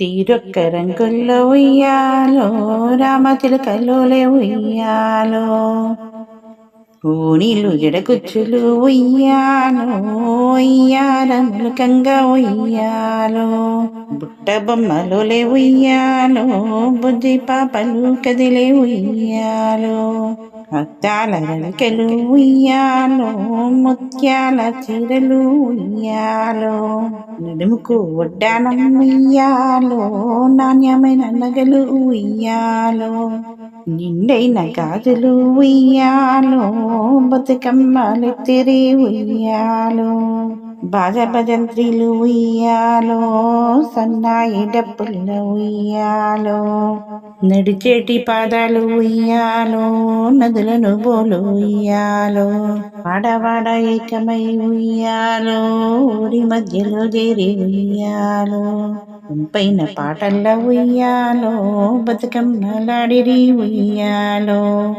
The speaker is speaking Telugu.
తీరొక్క రంగుల్లో ఉయ్యాలో రామచిలకలోలే ఉయ్యాలో ఓణీలు జడగుచ్చులు ఉయ్యాలో ఉయ్యారములకంగా ఉయ్యాలో బుట్ట బొమ్మలోలే ఉయ్యాలో బుద్ధి పాపలు కదిలే ఉయ్యాలో అద్దాల రలికలు ఉయ్యాలో ముత్యాల చీరలు ఉయ్యాలో నడుముకు వడ్డానం ఉయ్యాలో నాణ్యమైన నగలు ఉయ్యాలో నిండైన గాజులు ఉయ్యాలో బతుకమ్మలెత్తిరి ఉయ్యాలో భజభజంత్రిలు ఉయ్యాలో సన్నాయి డప్పుల ఉయ్యాలో నడిచేటి పాదాలు ఉయ్యాలో నదులను బోలు ఉయ్యాలో వాడవాడ ఏకమై ఉయ్యాలో ఊరి మధ్యలో చేరి ఉయ్యాలో పైన పాటల్లో ఉయ్యాలో బతుకమ్మలాడిరి ఉయ్యాలో.